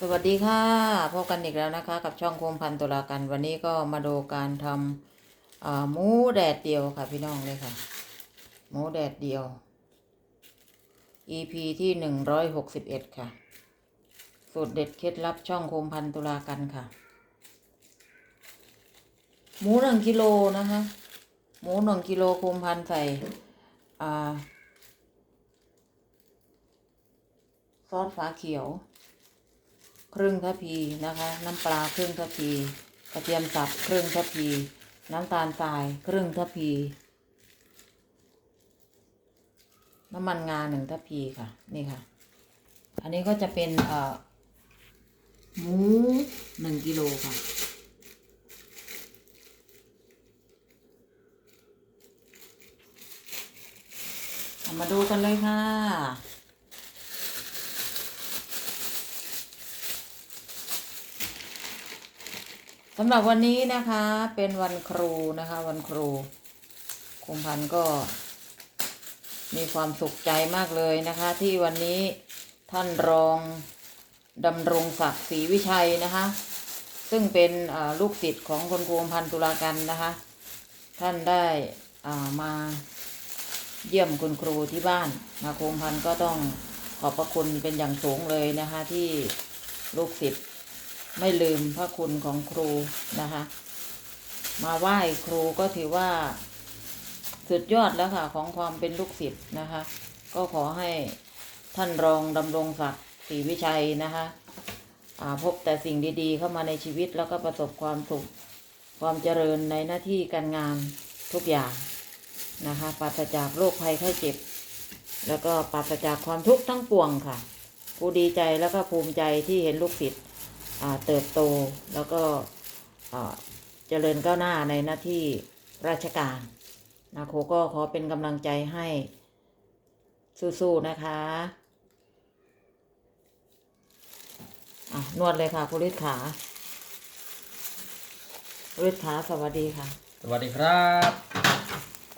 สวัสดีค่ะพบกันอีกแล้วนะคะ กับช่องโคมพันตุลากัน วันนี้ก็มาดูการทำหมูแดดเดียวค่ะพี่น้องเลยค่ะหมูแดดเดียว EP ที่หนึ่งร้อยหกสิบเอ็ดค่ะ สูตรเด็ดเคล็ดลับช่องโคมพันตุลากันค่ะ หมูหนึ่งกิโลนะคะ หมูหนึ่งกิโลโคมพันใส่อซอสฟ้าเขียว ครึ่งทัพพีนะคะ น้ำปลาครึ่งทัพพีกระเทียมสับครึ่งทัพพี น้ำตาลทรายครึ่งทัพพี น้ำมันงาหนึ่งทัพพีค่ะนี่ค่ะ อันนี้ก็จะเป็นเอ่อหมูหนึ่งกิโลค่ะมาดูกันเลยค่ะ สำหรับวันนี้นะคะเป็นวันครูนะคะ วันครูคุมพันก็มีความสุขใจมากเลยนะคะ ที่วันนี้ท่านรองดำรงศักดิ์ศรีวิชัยนะคะ ซึ่งเป็นลูกศิษย์ของคุณครูพันตุลากันนะคะ ท่านได้มาเยี่ยมคุณครูที่บ้านนะครูพันก็ต้องขอบพระคุณเป็นอย่างสูงเลยนะคะ ที่ลูกศิษย์ ไม่ลืมพระคุณของครูนะคะ มาไหว้ครูก็ถือว่า สุดยอดแล้วค่ะของความเป็นลูกศิษย์นะคะ ก็ขอให้ท่านรองดำรงศักดิ์ศรีวิชัยนะคะพบแต่สิ่งดีๆ เข้ามาในชีวิตแล้วก็ประสบความสุขความเจริญในหน้าที่การงานทุกอย่างนะคะปราศจากโรคภัยไข้เจ็บ แล้วก็ปราศจากความทุกข์ทั้งปวงค่ะครูดีใจแล้วก็ภูมิใจที่เห็นลูกศิษย์ เติบโตแล้วก็อ่าเจริญก้าวหน้าในหน้าที่ราชการนะครูก็ขอเป็นกำลังใจให้สู้ๆนะคะอะนวดเลยค่ะคุณฤทธิ์ขาคุณฤทธิ์ขาสวัสดีค่ะ สวัสดีครับ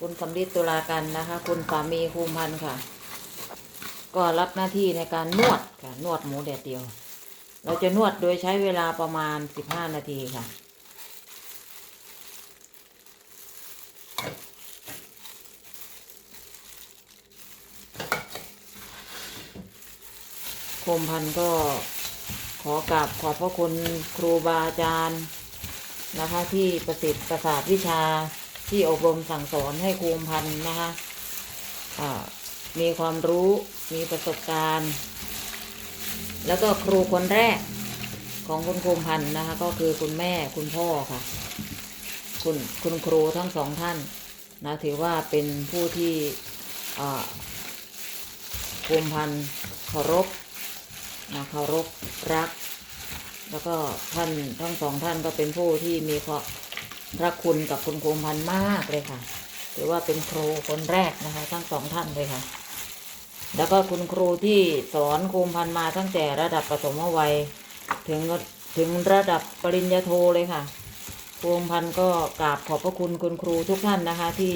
คุณสำลิดตุลากันนะคะ คุณสามีภูมิพันธ์ค่ะ ก็รับหน้าที่ในการนวดค่ะนวดหมูแดดเดียว เราจะนวดโดยใช้เวลาประมาณ 15 นาทีค่ะ โคมพันก็ขอกราบขอบพระคุณครูบาอาจารย์นะคะที่ประสิทธิ์ประสาทวิชาที่อบรมสั่งสอนให้โคมพันนะคะอ่ามีความรู้มีประสบการณ์ แล้วก็ครูคนแรกของคุณโคมพันธ์นะคะ ก็คือคุณแม่คุณพ่อค่ะ คุณคุณครูทั้งสองท่านนะถือว่าเป็นผู้ที่อ่าโคมพันธ์เคารพนะเคารพรัก แล้วก็ท่านทั้งสองท่านก็เป็นผู้ที่มีความพระคุณกับคุณโคมพันธ์มากเลยค่ะ ถือว่าเป็นครูคนแรกนะคะ ทั้งสองท่านเลยค่ะ แล้วก็คุณครูที่สอนโคมพันมาตั้งแต่ระดับประถมวัยถึงถึงระดับปริญญาโทเลยค่ะโคมพันก็กราบขอบพระคุณคุณครูทุกท่านนะคะ ที่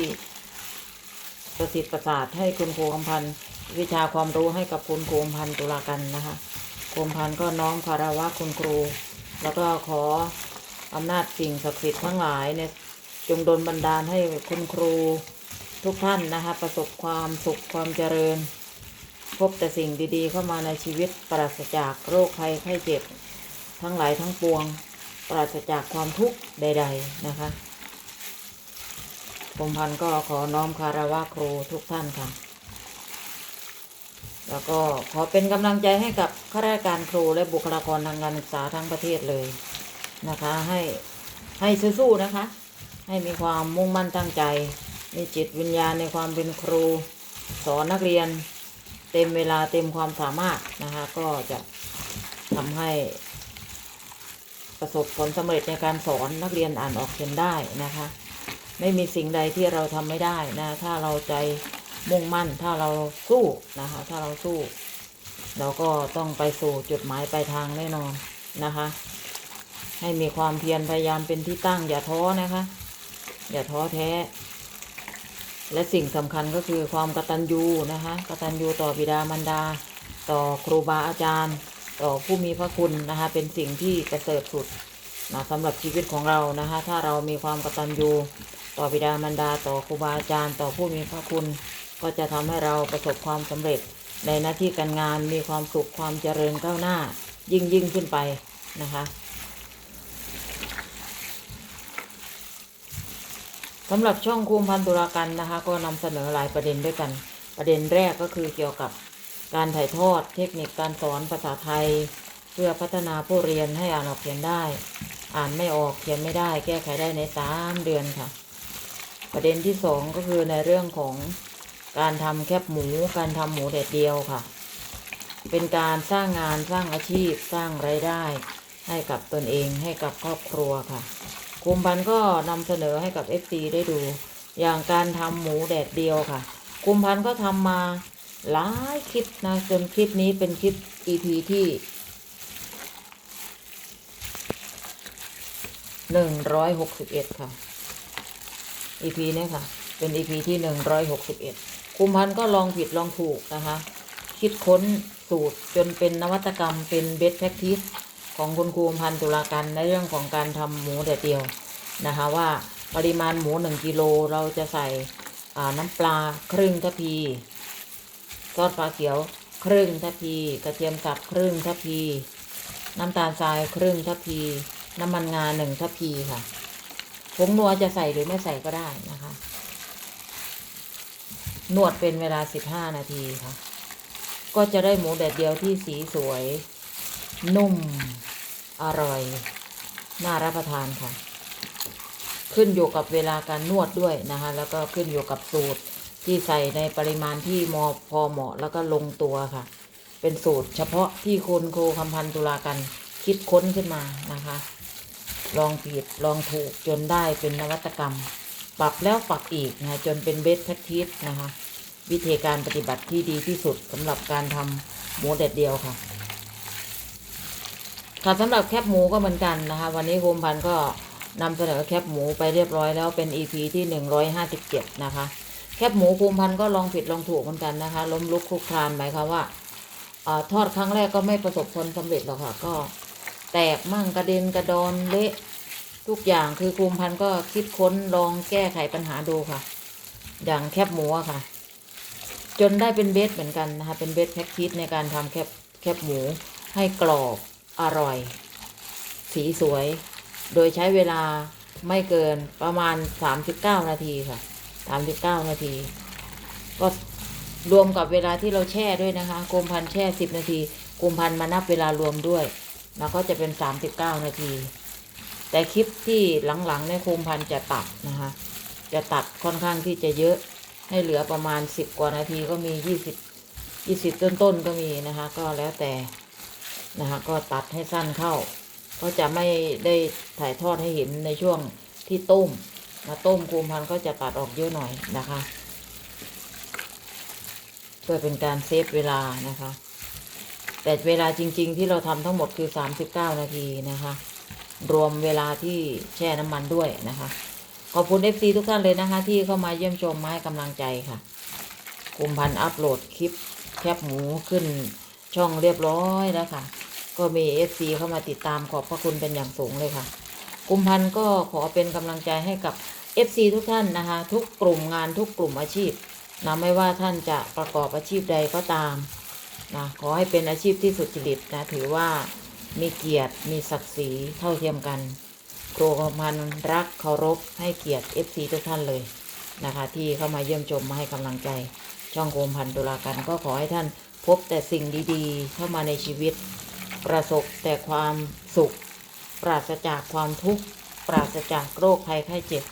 ประสิทธิ์ประสาทให้คุณโคมพันวิชาความรู้ให้กับคุณโคมพันตุลากันนะคะโคมพันก็น้อมคารวะคุณครู แล้วก็ขออำนาจสิ่งศักดิ์สิทธิ์ทั้งหลายเนี่ยจงดลบันดาลให้คุณครูทุกท่านนะคะ ประสบความสุขความเจริญ พบแต่สิ่งดีๆ เข้ามาในชีวิตปราศจากโรคภัยไข้เจ็บ ทั้งหลายทั้งปวง ปราศจากความทุกข์ใด ๆนะคะผมพันธ์ก็ขอน้อมคารวะครูทุกท่านค่ะ แล้วก็ขอเป็นกำลังใจให้กับข้าราชการครูและบุคลากรทางการศึกษาทั้งประเทศเลยนะคะ ให้ให้สู้ๆนะคะ ให้มีความมุ่งมั่นตั้งใจ มีจิตวิญญาณในความเป็นครู สอนนักเรียน เต็มเวลาเต็มความสามารถนะคะ ก็จะทำให้ประสบผลสำเร็จในการสอนนักเรียนอ่านออกเขียนได้นะคะ ไม่มีสิ่งใดที่เราทำไม่ได้นะ ถ้าเราใจมุ่งมั่น ถ้าเราสู้นะคะ ถ้าเราสู้ เราก็ต้องไปสู่จุดหมายปลายทางแน่นอนนะคะ ให้มีความเพียรพยายามเป็นที่ตั้ง อย่าท้อนะคะ อย่าท้อแท้ และสิ่งสำคัญก็คือความกตัญญูนะคะกตัญญูต่อบิดามารดา ต่อครูบาอาจารย์ ต่อผู้มีพระคุณนะคะเป็นสิ่งที่ประเสริฐสุดนะสำหรับชีวิตของเรานะคะถ้าเรามีความกตัญญูต่อบิดามารดา ต่อครูบาอาจารย์ ต่อผู้มีพระคุณ ก็จะทำให้เราประสบความสำเร็จ ในหน้าที่การงานมีความสุขความเจริญก้าวหน้า ยิ่งยิ่งขึ้นไปนะคะ สำหรับช่องคุมพันธุรากันนะคะ ก็นำเสนอหลายประเด็นด้วยกัน ประเด็นแรกก็คือเกี่ยวกับการถ่ายทอดเทคนิคการสอนภาษาไทย เพื่อพัฒนาผู้เรียนให้อ่านออกเขียนได้ อ่านไม่ออกเขียนไม่ได้ แก้ไขได้ในสามเดือนค่ะ ประเด็นที่สองก็คือในเรื่องของการทำแคบหมู การทำหมูแดดเดียวค่ะ เป็นการสร้างงานสร้างอาชีพสร้างไรายได้ ให้กับตนเองให้กับครอบครัวค่ะ คุมพันก็นำเสนอให้กับ FC ได้ดู อย่างการทำหมูแดดเดียวค่ะคุมพันก็ทำมาหลายคลิปนะจนคลิปนี้เป็นคลิป EP ที่หนึ่งร้อยหกสิบเอ็ดค่ะ EP เนี่ยค่ะ เป็น EP ที่หนึ่งร้อยหกสิบเอ็ดคุมพันก็ลองผิดลองถูกนะคะ คิดค้นสูตรจนเป็นนวัตกรรมเป็นเบสแพ c ทิส ของคุณครูพันตุลาการในเรื่องของการทำหมูแดดเดียวนะคะว่าปริมาณหมูหนึ่งกิโลเราจะใส่น้ำปลาครึ่งทัพีซอสปลาเขียวครึ่งทัพีกระเทียมสับครึ่งทัพีน้ำตาลทรายครึ่งทัพีน้ำมันงาหนึ่งทัพพีค่ะผงนัวจะใส่หรือไม่ใส่ก็ได้นะคะ นวดเป็นเวลาสิบห้านาทีค่ะ ก็จะได้หมูแดดเดียวที่สีสวย นุ่ม อร่อย น่ารับประทานค่ะ ขึ้นอยู่กับเวลาการนวดด้วยนะคะ แล้วก็ขึ้นอยู่กับสูตรที่ใส่ในปริมาณที่มอพอเหมาะแล้วก็ลงตัวค่ะ เป็นสูตรเฉพาะที่คุณครูคำพันธ์ตุลากันคิดค้นขึ้นมานะคะ ลองผิดลองถูกจนได้เป็นนวัตกรรม ปรับแล้วปรับอีกนะจนเป็นเบสแพคทิสนะคะ วิธีการปฏิบัติที่ดีที่สุดสำหรับการทำหมูแดดเดียวค่ะ ค่ะสำหรับแคบหมูก็เหมือนกันนะคะ วันนี้โฮมพันก็นำเสนอแคบหมูไปเรียบร้อยแล้วเป็น EP ที่หนึ่งร้อยห้าสิบเจ็ดนะคะ แคบหมูภูมิพันธ์ก็ลองผิดลองถูกเหมือนกันนะคะ ล้มลุกคลุกคลานหมายความว่าอทอดครั้งแรกก็ไม่ประสบผลสำเร็จหรอกค่ะ ก็แตกมั่งกระเด็นกระดอนเละทุกอย่างคือภูมิพันธ์ก็คิดค้นลองแก้ไขปัญหาดูค่ะ อย่างแคบหมูค่ะ จนได้เป็นเบสเหมือนกันนะคะ เป็นเบสแพ็กทิสในการทำแคบแคบหมูให้กรอบ อร่อย สีสวย โดยใช้เวลาไม่เกินประมาณ 39 นาทีค่ะ 39 นาที ก็รวมกับเวลาที่เราแช่ด้วยนะคะกุมพันแช่ 10 นาทีกุมพันมานับเวลารวมด้วย แล้วก็จะเป็น 39 นาที แต่คลิปที่หลังๆในคุมพันจะตัดนะคะ จะตัดค่อนข้างที่จะเยอะให้เหลือประมาณ 10 กว่านาทีก็มี 20 20 ต้นๆก็มีนะคะ ก็แล้วแต่ นะคะก็ตัดให้สั้นเข้า ก็จะไม่ได้ถ่ายทอดให้เห็นในช่วงที่ต้มนะต้มคูมพันก็จะตัดออกเยอะหน่อยนะคะ เพื่อเป็นการเซฟเวลานะคะ แต่เวลาจริง ๆ ที่เราทำทั้งหมดคือ 39 นาทีนะคะ รวมเวลาที่แช่น้ำมันด้วยนะคะ ขอบคุณ FC ทุกท่านเลยนะคะ ที่เข้ามาเยี่ยมชมมาให้กำลังใจค่ะคุมพันอัปโหลดคลิปแคบหมูขึ้น ช่องเรียบร้อยแล้วค่ะ ก็มี FC เข้ามาติดตามขอบพระคุณเป็นอย่างสูงเลยค่ะ กุมพันธ์ก็ขอเป็นกำลังใจให้กับ FC ทุกท่านนะคะ ทุกกลุ่มงานทุกกลุ่มอาชีพนะไม่ว่าท่านจะประกอบอาชีพใดก็ตามนะขอให้เป็นอาชีพที่สุจริตนะถือว่ามีเกียรติมีศักดิ์ศรีเท่าเทียมกันครูกุมพันธ์รักเคารพให้เกียรติ FC ทุกท่านเลยนะคะ ที่เข้ามาเยี่ยมชมมาให้กำลังใจ ช่องโกมพันธ์ตุลาการก็ขอให้ท่าน พบแต่สิ่งดีๆ เข้ามาในชีวิต ประสบแต่ความสุข ปราศจากความทุกข์ ปราศจากโรคภัยไข้เจ็บ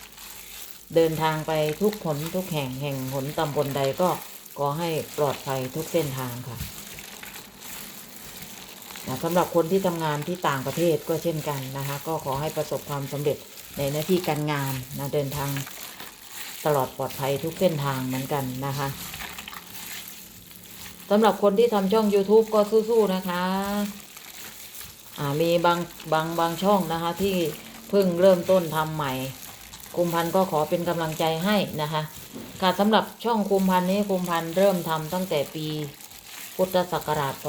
เดินทางไปทุกหนทุกแห่งแห่งหนตำบลใดก็ขอให้ปลอดภัยทุกเส้นทางค่ะนะสำหรับคนที่ทำงานที่ต่างประเทศก็เช่นกันนะคะ ก็ขอให้ประสบความสำเร็จในหน้าที่การงานนะเดินทางตลอดปลอดภัยทุกเส้นทางเหมือนกันนะคะ สำหรับคนที่ทำช่อง YouTube ก็สู้ๆนะคะ อ่ามีบางบางบางช่องนะคะ ที่เพิ่งเริ่มต้นทำใหม่คุมพันธ์ก็ขอเป็นกำลังใจให้นะคะค่ะสำหรับช่องคุมพันธ์นี้คุมพันธ์เริ่มทำตั้งแต่ปีพุทธศักราชห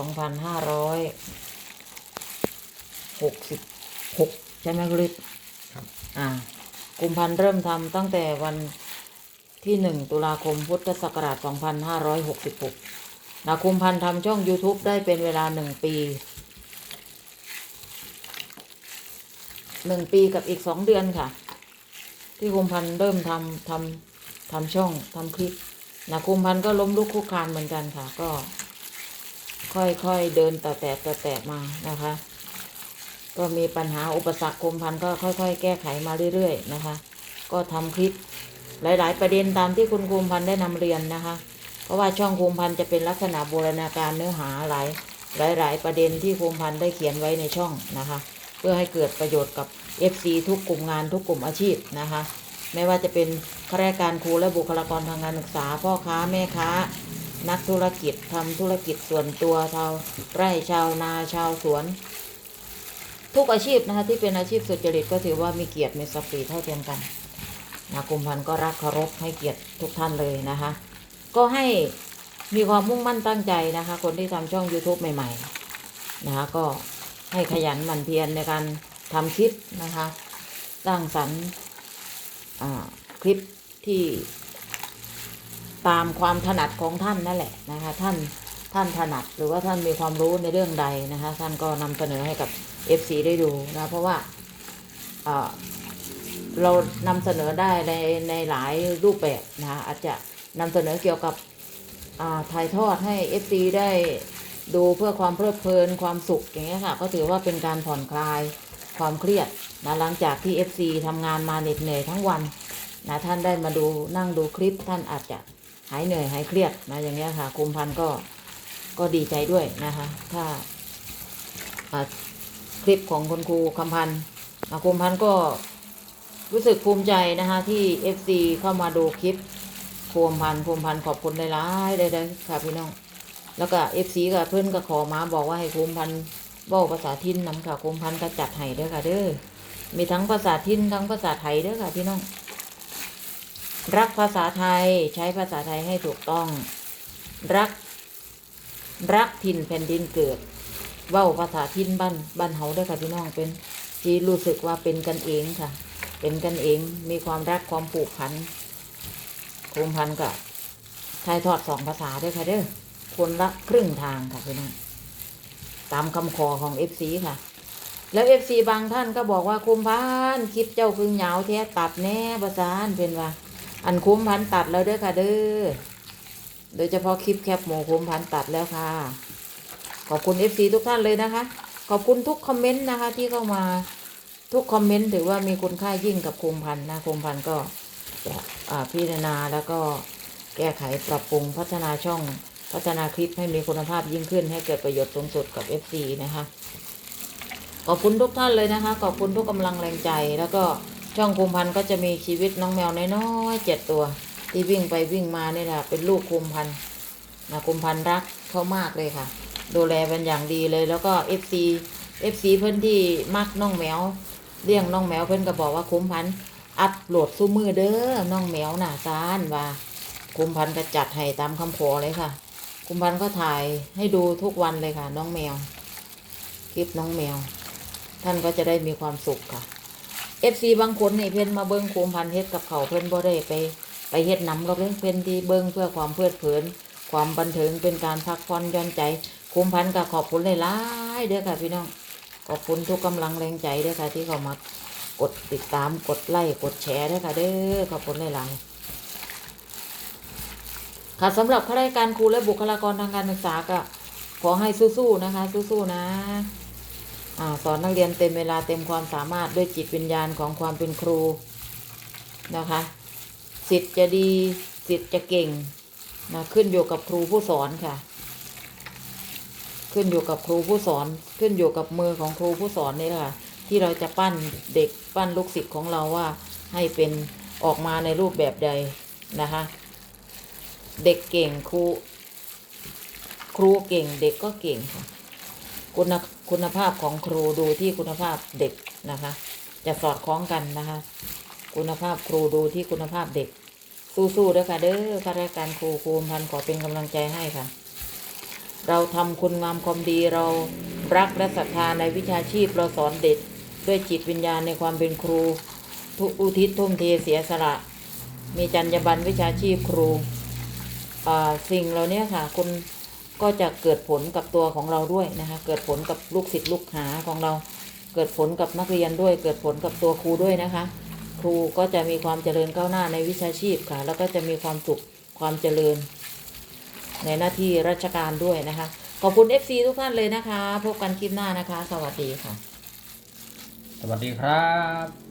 กสิบหกใช่ไหมคุณฤทธิ์ครับ อ่ากุมพันธ์เริ่มทำตั้งแต่วันที่หนึ่งตุลาคมพุทธศักราชสองพั นาร้อยหกสิบหกนะกุมพันธ์ทำช่อง YouTube ได้เป็นเวลาหนึ่งปีหนึ่งปีกับอีกสองเดือนค่ะ ที่กุมพันธ์เริ่มทำทำทำช่องทำคลิปนะกุมพันธ์ก็ล้มลุกคลุกคานเหมือนกันค่ะ ก็ ค่อยๆเดินแต่แต่แต่แต่มานะคะ ก็มีปัญหาอุปสรรคคุมพันธ์ก็ค่อยๆ แก้ไขมาเรื่อยๆนะคะ ก็ทำคลิปหลาย ๆ ประเด็นตามที่คุณคุมพันธ์ได้นำเรียนนะคะ ราะว่าช่องคุมพันธ์จะเป็นลักษณะบูรณาการเนื้อหาหลายหลาย ๆ ประเด็นที่คุมพันธ์ได้เขียนไว้ในช่องนะคะ เพื่อให้เกิดประโยชน์กับ FC ทุกกลุ่มงานทุกกลุ่มอาชีพนะคะ ไม่ว่าจะเป็นข้าราชการครูและบุคลากรทางการศึกษาพ่อค้าแม่ค้า นักธุรกิจทำธุรกิจส่วนตัวชาวไร่ชาวนาชาวสวน ทุกอาชีพนะคะที่เป็นอาชีพสุจริตก็ถือว่ามีเกียรติมีศักดิ์ศรีเท่าเทียมกันนะกุมพันธ์ก็รักเคารพให้เกียรติทุกท่านเลยนะคะ ก็ให้มีความมุ่งมั่นตั้งใจนะคะ คนที่ทำช่อง YouTube ใหม่ ๆ นะคะ ก็ให้ขยันหมั่นเพียรในการทำคลิปนะคะสร้างสรรค์คลิปที่ตามความถนัดของท่านนั่นแหละนะคะ ท่านท่านถนัดหรือว่าท่านมีความรู้ในเรื่องใดนะคะ ท่านก็นำเสนอให้กับ FC ได้ดูนะเพราะว่าเอ่อเรานำเสนอได้ในในหลายรูปแบบนะคะอาจจะ นำเสนอเกี่ยวกับถ่ายทอดให้ FC ได้ดูเพื่อความเพลิดเพลินความสุขอย่างเงี้ยค่ะ ก็ถือว่าเป็นการผ่อนคลายความเครียดนะหลังจากที่ FC ทำงานมาเหน็ดเหนื่อยทั้งวันนะท่านได้มาดูนั่งดูคลิปท่านอาจจะหายเหนื่อยหายเครียดนะอย่างเงี้ยค่ะคุมพันก็ก็ดีใจด้วยนะคะถ้าคลิปของคุณครูคำพันครูคำพันก็รู้สึกภูมิใจนะคะที่ FC เข้ามาดูคลิป ครูคำพันธ์ครูคำพันธ์ขอบคุณหลายๆเลยเลยค่ะพี่น้อง แล้วก็ FC กับเพื่อนก็ขอมาบอกว่าให้ครูคำพันธ์บอกภาษาทินนำค่ะครูคำพันธ์ก็จัดให้เด้อค่ะ เด้อมีทั้งภาษาทินทั้งภาษาไทยเด้อค่ะพี่น้อง รักภาษาไทยใช้ภาษาไทยให้ถูกต้อง รัก รักถิ่นแผ่นดินเกิดเว้าภาษาทินบ้านบ้านเฮาได้ค่ะพี่น้องเป็นที่รู้สึกว่าเป็นกันเองค่ะ เป็นกันเองมีความรักความผูกพัน คุมพันกับชายทอดสองภาษาด้วยค่ะเด้อคนละครึ่งทางค่ะพี่น้องตามคำขอของเอฟซีค่ะ แล้วเอฟซีบางท่านก็บอกว่าคุมพันคลิปเจ้าคือเหงาแท้ตัดแน่ประสานเป็นว่า อันคุ้มพันตัดแล้วเด้อค่ะเด้อโดยเฉพาะคลิปแคปหมูคุ้มพันตัดแล้วค่ะ ขอบคุณ FC ทุกท่านเลยนะคะ ขอบคุณทุกคอมเมนต์นะคะ ที่เข้ามาทุกคอมเมนต์ถือว่ามีคุณค่ายิ่งกับโคมพันนะโคมพันก็ พิจารณาแล้วก็แก้ไขปรับปรุงพัฒนาช่องพัฒนาคลิปให้มีคุณภาพยิ่งขึ้น ให้เกิดประโยชน์สูงสุดกับ FC นะคะ ขอบคุณทุกท่านเลยนะคะ ขอบคุณทุกกำลังแรงใจ แล้วก็ช่องโคมพันธ์ก็จะมีชีวิตน้องแมวน้อยๆเจ็ดตัว ที่วิ่งไปวิ่งมานี่แหละเป็นลูกโคมพันธ์นะโคมพันธ์รักเขามากเลยค่ะ ดูแลเป็นอย่างดีเลย แล้วก็เอฟซีเพื่อนที่มักน้องแมวเลี้ยงน้องแมวเพื่อนก็บอกว่าคุ้มพันธ์ อัพโหลดสู้มือเด้อน้องแมวน่ะซานว่าคุ้มพันธ์ก็จัดให้ตามคำขอเลยค่ะ คุ้มพันธ์ก็ถ่ายให้ดูทุกวันเลยค่ะ น้องแมว คลิปน้องแมว ท่านก็จะได้มีความสุขค่ะเอฟซีบางคนนี่เพื่อนมาเบิ้งคุ้มพันธ์เฮ็ดกับเขาเพื่อนบ่ได้ไป ไปเฮ็ดน้ำหรอกเลยเพื่อนที่เบิ้งเพื่อความเพลิดเพลิน ความบันเทิงเป็นการพักผ่อนย่อนใจคุมพันกับขอบคุณหลายๆเด้อค่ะพี่น้องขอบคุณทุกกำลังแรงใจเด้อค่ะที่เขามา กดติดตามกดไลค์กดแชร์ด้อค่ะเด้อขอบคุณหลายๆค่ะสำหรับข้าราชการครูและบุคลากรทางการศึกษาก็ขอให้สู้ๆนะคะ สู้ๆนะอสอนนักเรียนเต็มเวลาเต็มความสามารถด้วยจิตวิญญาณของความเป็นครูนะคะสิทธิ์จะดีสิทธิ์จะเก่งนะขึ้นอยู่กับครูผู้สอนค่ะ ขึ้นอยู่กับครูผู้สอน ขึ้นอยู่กับมือของครูผู้สอนนี่แหละค่ะ ที่เราจะปั้นเด็กปั้นลูกศิษย์ของเราว่าให้เป็นออกมาในรูปแบบใดนะคะ เด็กเก่งครูครูเก่งเด็กก็เก่งค่ะคุณคุณภาพของครูดูที่คุณภาพเด็กนะคะ จะสอดคล้องกันนะคะ คุณภาพครูดูที่คุณภาพเด็ก สู้ๆด้วยค่ะเด้อข้าราชการครูครูพันขอเป็นกำลังใจให้ค่ะ เราทำคุณงามความดีเรารักและศรัทธาในวิชาชีพเราสอนเด็ก ด้วยจิตวิญญาณในความเป็นครู ทุกอุทิศทุ่มเทเสียสละ มีจรรยาบรรณวิชาชีพครูสิ่งเหล่านี้ค่ะคุณก็จะเกิดผลกับตัวของเราด้วยนะคะ เกิดผลกับลูกศิษย์ลูกหาของเรา เกิดผลกับนักเรียนด้วย เกิดผลกับตัวครูด้วยนะคะ ครูก็จะมีความเจริญก้าวหน้าในวิชาชีพค่ะ แล้วก็จะมีความสุขความเจริญ ในหน้าที่ราชการด้วยนะคะ ขอบคุณ FC ทุกท่านเลยนะคะ พบกันคลิปหน้านะคะ สวัสดีค่ะ สวัสดีครับ